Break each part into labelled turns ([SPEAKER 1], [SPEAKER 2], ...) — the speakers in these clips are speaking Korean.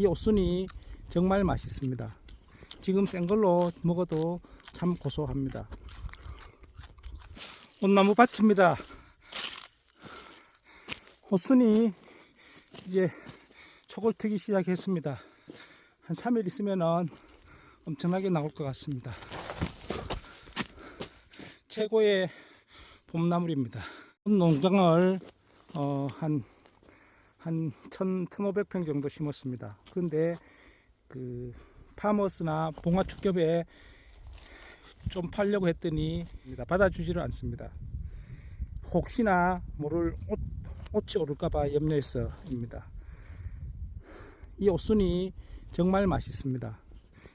[SPEAKER 1] 이 옷순이 정말 맛있습니다. 지금 생 걸로 먹어도 참 고소합니다. 온나무 밭입니다. 옷순이 이제 초골 트기 시작했습니다. 한 3일 있으면은 엄청나게 나올 것 같습니다. 최고의 봄나물입니다. 농장을 어, 한, 한 1,000, 1,500평 정도 심었습니다. 그런데 그 파머스나 봉화축협에 좀 팔려고 했더니 받아주지를 않습니다. 혹시나 모를 옷, 옷이 오를까봐 염려해서입니다. 이 옷순이 정말 맛있습니다.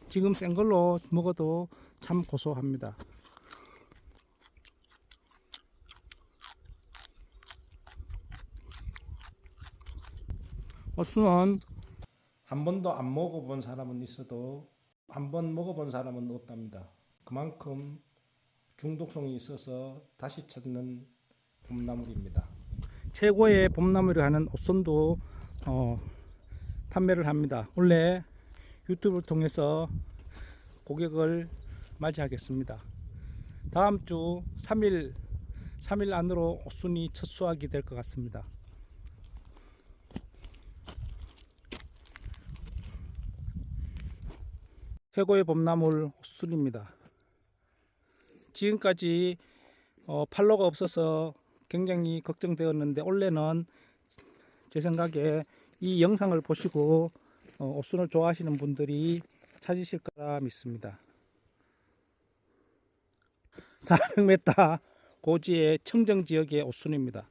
[SPEAKER 1] 지금 생 걸로 먹어도 참 고소합니다. 순은 한 번도 안 먹어본 사람은 있어도 한 번 먹어본 사람은 없답니다. 그만큼 중독성이 있어서 다시 찾는 봄나물입니다. 최고의 봄나물을 하는 옷선도 어, 판매를 합니다. 원래 유튜브를 통해서 고객을 맞이하겠습니다. 다음 주 3일 3일 안으로 옷순이 첫 수확이 될 것 같습니다. 최고의 봄나물 옷순입니다. 지금까지 어, 팔로가 없어서 굉장히 걱정되었는데 올해는 제 생각에 이 영상을 보시고 어, 옷순을 좋아하시는 분들이 찾으실 거라 믿습니다. 400m 고지의 청정 지역의 옷순입니다.